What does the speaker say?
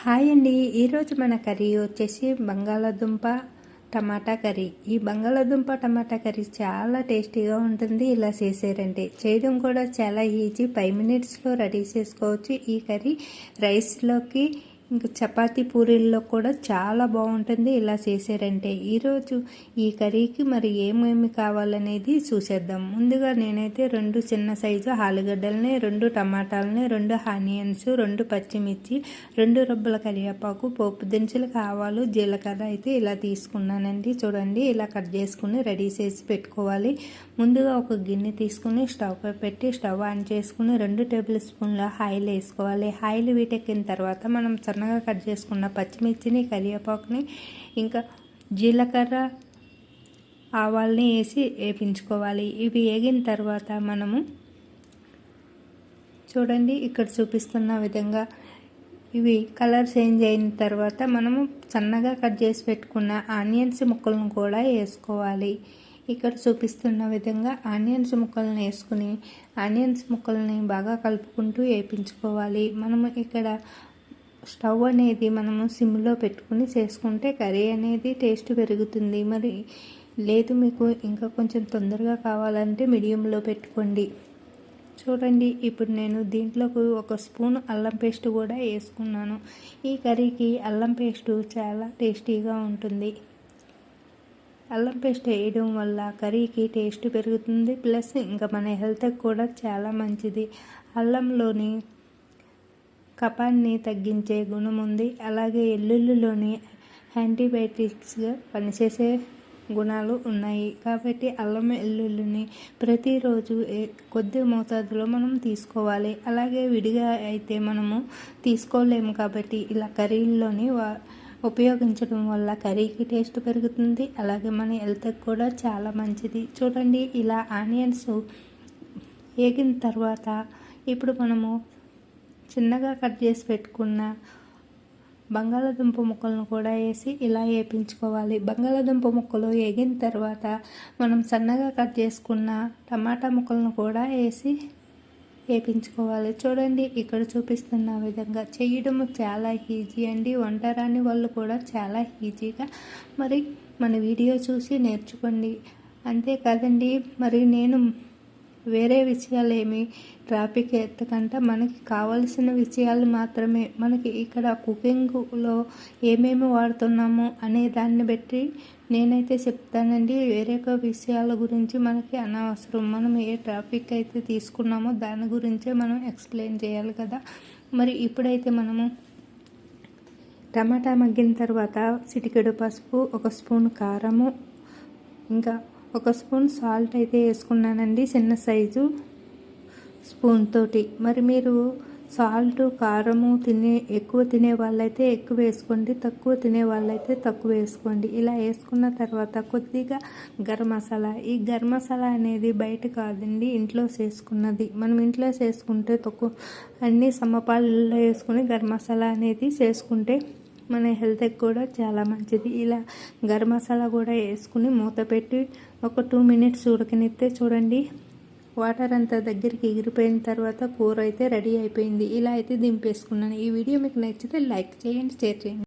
Hi అండి. ఈరోజు మన కర్రీ వచ్చేసి బంగాళాదుంప టమాటా కర్రీ. ఈ బంగాళాదుంప టమాటా కర్రీ చాలా టేస్టీగా ఉంటుంది. ఇలా చేసారంటే చేయడం కూడా చాలా ఈజీ. ఫైవ్ మినిట్స్లో రెడీ చేసుకోవచ్చు. ఈ కర్రీ రైస్లోకి ఇంకా చపాతీ పూరీల్లో కూడా చాలా బాగుంటుంది. ఇలా చేసారంటే ఈరోజు ఈ కర్రీకి మరి ఏమేమి కావాలనేది చూసేద్దాం. ముందుగా నేనైతే రెండు చిన్న సైజు ఆలుగడ్డల్ని రెండు టమాటాలని రెండు ఆనియన్స్ రెండు పచ్చిమిర్చి రెండు రబ్బల కరివేపాకు పోపు దినుసులు కావాలు జీలకర్ర అయితే ఇలా తీసుకున్నానండి. చూడండి ఇలా కట్ చేసుకుని రెడీ చేసి పెట్టుకోవాలి. ముందుగా ఒక గిన్నె తీసుకుని స్టవ్ పై పెట్టి స్టవ్ ఆన్ చేసుకుని రెండు టేబుల్ స్పూన్ల ఆయిల్ వేసుకోవాలి. ఆయిల్ వీటెక్కిన తర్వాత మనం సన్నగా కట్ చేసుకున్న పచ్చిమిర్చిని కరివేపాకుని ఇంకా జీలకర్ర ఆవాల్ని వేసి వేపించుకోవాలి. ఇవి వేగిన తర్వాత మనము చూడండి ఇక్కడ చూపిస్తున్న విధంగా ఇవి కలర్ చేంజ్ అయిన తర్వాత మనము సన్నగా కట్ చేసి పెట్టుకున్న ఆనియన్స్ ముక్కలను కూడా వేసుకోవాలి. ఇక్కడ చూపిస్తున్న విధంగా ఆనియన్స్ ముక్కలను వేసుకుని ఆనియన్స్ ముక్కల్ని బాగా కలుపుకుంటూ వేపించుకోవాలి. మనము ఇక్కడ స్టవ్ అనేది మనము సిమ్లో పెట్టుకుని చేసుకుంటే కర్రీ అనేది టేస్ట్ పెరుగుతుంది. మరి లేదు మీకు ఇంకా కొంచెం తొందరగా కావాలంటే మీడియంలో పెట్టుకోండి. చూడండి ఇప్పుడు నేను దీంట్లోకి ఒక స్పూన్ అల్లం పేస్ట్ కూడా వేసుకున్నాను. ఈ కర్రీకి అల్లం పేస్టు చాలా టేస్టీగా ఉంటుంది. అల్లం పేస్ట్ వేయడం వల్ల కర్రీకి టేస్ట్ పెరుగుతుంది ప్లస్ ఇంకా మన హెల్త్కి కూడా చాలా మంచిది. అల్లంలోని కపాన్ని తగ్గించే గుణం ఉంది. అలాగే ఎల్లుల్లిలోని యాంటీబయాటిక్స్గా పనిచేసే గుణాలు ఉన్నాయి. కాబట్టి అల్లం వెల్లుల్లిని ప్రతిరోజు కొద్ది మోతాదులో మనం తీసుకోవాలి. అలాగే విడిగా అయితే మనము తీసుకోలేము కాబట్టి ఇలా కర్రీల్లోని ఉపయోగించడం వల్ల కర్రీకి టేస్ట్ పెరుగుతుంది. అలాగే మన హెల్త్కి కూడా చాలా మంచిది. చూడండి ఇలా ఆనియన్స్ వేగిన తర్వాత ఇప్పుడు మనము చిన్నగా కట్ చేసి పెట్టుకున్న బంగాళాదుంప ముక్కలను కూడా వేసి ఇలా వేపించుకోవాలి. బంగాళాదుంప ముక్కలు వేగిన తర్వాత మనం సన్నగా కట్ చేసుకున్న టమాటా ముక్కలను కూడా వేసి వేపించుకోవాలి. చూడండి ఇక్కడ చూపిస్తున్న విధంగా చేయడం చాలా ఈజీ అండి. వంట రాని వాళ్ళు కూడా చాలా ఈజీగా మరి మన వీడియో చూసి నేర్చుకోండి. అంతేకాదండి మరి నేను వేరే విషయాలు ఏమి ట్రాఫిక్ ఎత్తకంట. మనకి కావలసిన విషయాలు మాత్రమే. మనకి ఇక్కడ కుకింగ్లో ఏమేమి వాడుతున్నాము అనే దాన్ని బట్టి నేనైతే చెప్తానండి. వేరే విషయాల గురించి మనకి అనవసరం. మనం ఏ ట్రాఫిక్ అయితే తీసుకున్నామో దాని గురించే మనం ఎక్స్ప్లెయిన్ చేయాలి కదా. మరి ఇప్పుడైతే మనము టమాటా మగ్గిన తర్వాత చిటికెడు పసుపు ఒక స్పూన్ కారము ఇంకా ఒక స్పూన్ సాల్ట్ అయితే వేసుకున్నానండి చిన్న సైజు స్పూన్ తోటి. మరి మీరు సాల్ట్ కారము తినే ఎక్కువ తినే వాళ్ళైతే ఎక్కువ వేసుకోండి తక్కువ తినే వాళ్ళైతే తక్కువ వేసుకోండి. ఇలా వేసుకున్న తర్వాత కొద్దిగా గరం మసాలా. ఈ గరం మసాలా అనేది బయట కాదండి ఇంట్లో చేసుకున్నది. మనం ఇంట్లో చేసుకుంటే తక్కువ అన్ని సమపాలలో వేసుకుని గరం మసాలా అనేది చేసుకుంటే మన హెల్త్కి కూడా చాలా మంచిది. ఇలా గరం మసాలా కూడా వేసుకుని మూత పెట్టి ఒక టూ మినిట్స్ ఉడకనిస్తే చూడండి వాటర్ అంతా దగ్గరికి ఎగిరిపోయిన తర్వాత కూర అయితే రెడీ అయిపోయింది. ఇలా అయితే దింపేసుకున్నాను. ఈ వీడియో మీకు నచ్చితే లైక్ చేయండి షేర్ చేయండి.